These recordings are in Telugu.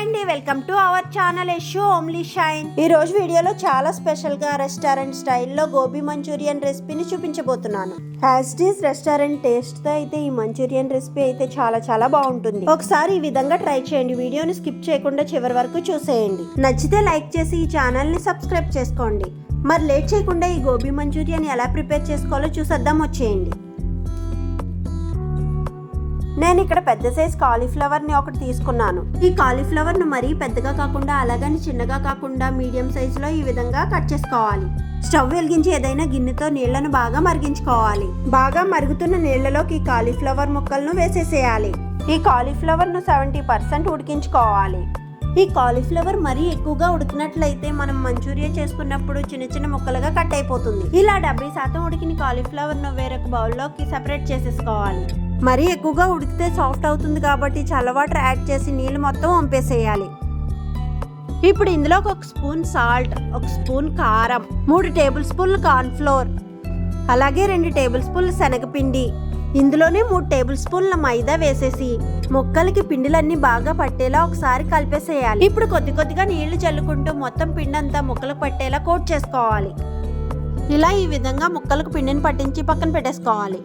అండి. Welcome to our channel show ఓమ్లీ shine. ఈ రోజు వీడియోలో చాలా స్పెషల్గా రెస్టారెంట్ స్టైల్లో గోబీ మంచూరియన్ రెసిపీని చూపించబోతున్నాను. యాజ్ డీస్ రెస్టారెంట్ టేస్ట్తో అయితే ఈ మంచూరియన్ రెసిపీ అయితే చాలా చాలా బాగుంటుంది. ఒకసారి ఈ విధంగా ట్రై చేయండి. వీడియోని స్కిప్ చేయకుండా చివరి వరకు చూసేయండి. నచ్చితే లైక్ చేసి ఈ ఛానల్ని సబ్స్క్రైబ్ చేసుకోండి. మరి లేట్ చేయకుండా ఈ గోబీ మంచూరియన్ ఎలా ప్రిపేర్ చేసుకోవాలో చూసేద్దాం వచ్చేయండి. నేను ఇక్కడ పెద్ద సైజ్ కాలీఫ్లవర్ని ఒకటి తీసుకున్నాను. ఈ కాలీఫ్లవర్ను మరీ పెద్దగా కాకుండా అలాగని చిన్నగా కాకుండా మీడియం సైజ్లో ఈ విధంగా కట్ చేసుకోవాలి. స్టవ్ వెలిగించి ఏదైనా గిన్నెతో నీళ్ళను బాగా మరిగించుకోవాలి. బాగా మరుగుతున్న నీళ్ళలోకి ఈ కాలీఫ్లవర్ ముక్కలను వేసేసేయాలి. ఈ కాలీఫ్లవర్ను సెవెంటీ పర్సెంట్ ఉడికించుకోవాలి. ఈ కాలీఫ్లవర్ మరీ ఎక్కువగా ఉడికినట్లయితే మనం మంచూరియా చేసుకున్నప్పుడు చిన్న చిన్న ముక్కలుగా కట్ అయిపోతుంది. ఇలా డెబ్బై శాతం ఉడికిన కాలీఫ్లవర్ను వేరొక బౌల్లోకి సెపరేట్ చేసేసుకోవాలి. మరీ ఎక్కువగా ఉడికితే సాఫ్ట్ అవుతుంది కాబట్టి చల్ల వాటర్ యాడ్ చేసి నీళ్ళు మొత్తం వంపేసేయాలి. ఇప్పుడు ఇందులో ఒక స్పూన్ సాల్ట్ ఒక స్పూన్ కారం మూడు టేబుల్ స్పూన్లు కార్న్ఫ్లోర్ అలాగే రెండు టేబుల్ స్పూన్లు శనగపిండి. ఇందులోనే మూడు టేబుల్ స్పూన్ల మైదా వేసేసి ముక్కలకి పిండిలన్నీ బాగా పట్టేలా ఒకసారి కలిపేసేయాలి. ఇప్పుడు కొద్ది కొద్దిగా నీళ్ళు చల్లుకుంటూ మొత్తం పిండి అంతా పట్టేలా కోట్ చేసుకోవాలి. ఇలా ఈ విధంగా ముక్కలకు పిండిని పట్టించి పక్కన పెట్టేసుకోవాలి.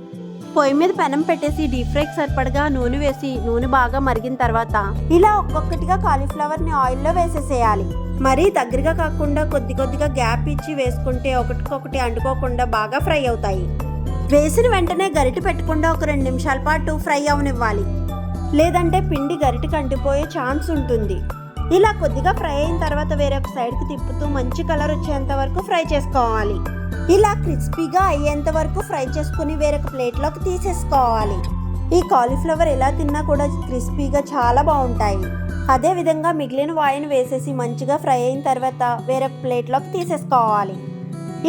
పొయ్యి మీద పెనం పెట్టేసి డీప్ ఫ్రైకి సరిపడగా నూనె వేసి నూనె బాగా మరిగిన తర్వాత ఇలా ఒక్కొక్కటిగా కాలీఫ్లవర్ని ఆయిల్లో వేసేసేయాలి. మరీ దగ్గరగా కాకుండా కొద్ది కొద్దిగా గ్యాప్ ఇచ్చి వేసుకుంటే ఒకటికొకటి అంటుకోకుండా బాగా ఫ్రై అవుతాయి. వేసిన వెంటనే గరిటె పెట్టకుండా ఒక రెండు నిమిషాల పాటు ఫ్రై అవనివ్వాలి. లేదంటే పిండి గరిటెకి అంటిపోయే ఛాన్స్ ఉంటుంది. ఇలా కొద్దిగా ఫ్రై అయిన తర్వాత వేరొక సైడ్కి తిప్పుతూ మంచి కలర్ వచ్చేంత వరకు ఫ్రై చేసుకోవాలి. ఇలా క్రిస్పీగా అయ్యేంత వరకు ఫ్రై చేసుకుని వేరొక ప్లేట్లోకి తీసేసుకోవాలి. ఈ కాలీఫ్లవర్ ఎలా తిన్నా కూడా క్రిస్పీగా చాలా బాగుంటాయి. అదే విధంగా మిగిలిన వాయిని వేసేసి మంచిగా ఫ్రై అయిన తర్వాత వేరొక ప్లేట్లోకి తీసేసుకోవాలి.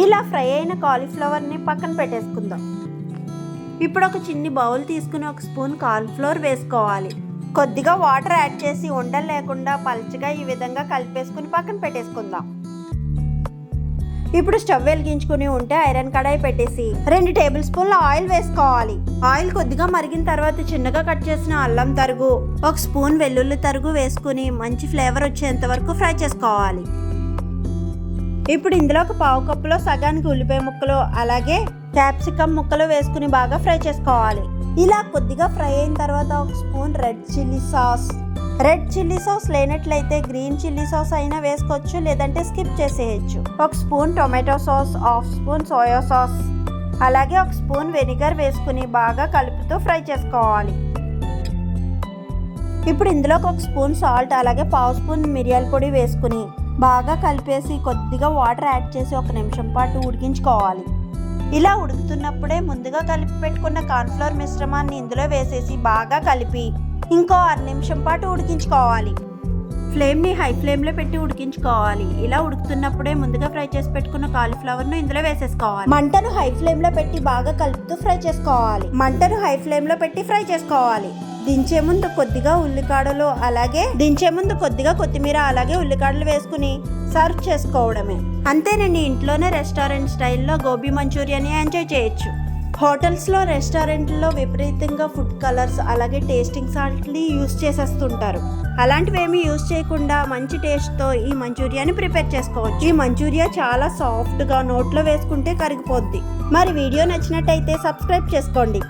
ఇలా ఫ్రై అయిన కాలీఫ్లవర్ని పక్కన పెట్టేసుకుందాం. ఇప్పుడు ఒక చిన్ని బౌల్ తీసుకుని ఒక స్పూన్ కార్న్ఫ్లోర్ వేసుకోవాలి. కొద్దిగా వాటర్ యాడ్ చేసి ఉండలు లేకుండా పల్చగా ఈ విధంగా కలిపేసుకుని పక్కన పెట్టేసుకుందాం. ఇప్పుడు స్టవ్ వెలిగించుకుని ఉంటే ఐరన్ కడాయి పెట్టేసి రెండు టేబుల్ స్పూన్ల ఆయిల్ వేసుకోవాలి. ఆయిల్ కొద్దిగా మరిగిన తర్వాత చిన్నగా కట్ చేసిన అల్లం తరుగు ఒక స్పూన్ వెల్లుల్లి తరుగు వేసుకుని మంచి ఫ్లేవర్ వచ్చేంత వరకు ఫ్రై చేసుకోవాలి. ఇప్పుడు ఇందులో ఒక పావు కప్పులో సగానికి ఉల్లిపాయ ముక్కలు అలాగే క్యాప్సికమ్ ముక్కలు వేసుకుని బాగా ఫ్రై చేసుకోవాలి. ఇలా కొద్దిగా ఫ్రై అయిన తర్వాత ఒక spoon red chilli sauce red chilli sauce లేనట్లయితే గ్రీన్ చిల్లీ సాస్ అయినా వేసుకోవచ్చు లేదంటే స్కిప్ చేసేయచ్చు. ఒక spoon tomato sauce half spoon soya sauce అలాగే ఒక స్పూన్ వెనిగర్ వేసుకుని బాగా కలుపుతూ ఫ్రై చేసుకోవాలి. ఇప్పుడు ఇందులోకి ఒక స్పూన్ సాల్ట్ అలాగే పావు స్పూన్ మిరియాల పొడి వేసుకుని బాగా కలిపేసి కొద్దిగా వాటర్ యాడ్ చేసి ఒక నిమిషం పాటు ఉడికించుకోవాలి. ఇలా ఉడుకుతున్నప్పుడే ముందుగా కలిపి పెట్టుకున్న కార్న్ఫ్లవర్ మిశ్రమాన్ని ఇందులో వేసేసి బాగా కలిపి ఇంకో అర నిమిషం పాటు ఉడికించుకోవాలి. ఫ్లేమ్ని హై ఫ్లేమ్లో పెట్టి ఉడికించుకోవాలి. ఇలా ఉడుకుతున్నప్పుడే ముందుగా ఫ్రై చేసి పెట్టుకున్న కాలీఫ్లవర్ను ఇందులో వేసేసుకోవాలి. మంటను హై ఫ్లేమ్లో పెట్టి బాగా కలుపుతూ ఫ్రై చేసుకోవాలి. మంటను హై ఫ్లేమ్లో పెట్టి ఫ్రై చేసుకోవాలి. దించే ముందు కొద్దిగా ఉల్లికాడలు అలాగే దించే ముందు కొద్దిగా కొత్తిమీర అలాగే ఉల్లికాడలు వేసుకుని సర్వ్ చేసుకోవడమే. అంతేనండి ఇంట్లోనే రెస్టారెంట్ స్టైల్లో గోబీ మంచూరియాని ఎంజాయ్ చేయొచ్చు. హోటల్స్లో రెస్టారెంట్లో విపరీతంగా ఫుడ్ కలర్స్ అలాగే టేస్టింగ్ సాల్ట్ని యూస్ చేసేస్తుంటారు. అలాంటివి ఏమీ యూస్ చేయకుండా మంచి టేస్ట్తో ఈ మంచూరియాని ప్రిపేర్ చేసుకోవచ్చు. ఈ మంచూరియా చాలా సాఫ్ట్గా నోట్లో వేసుకుంటే కరిగిపోద్ది. మరి వీడియో నచ్చినట్టయితే సబ్స్క్రైబ్ చేసుకోండి.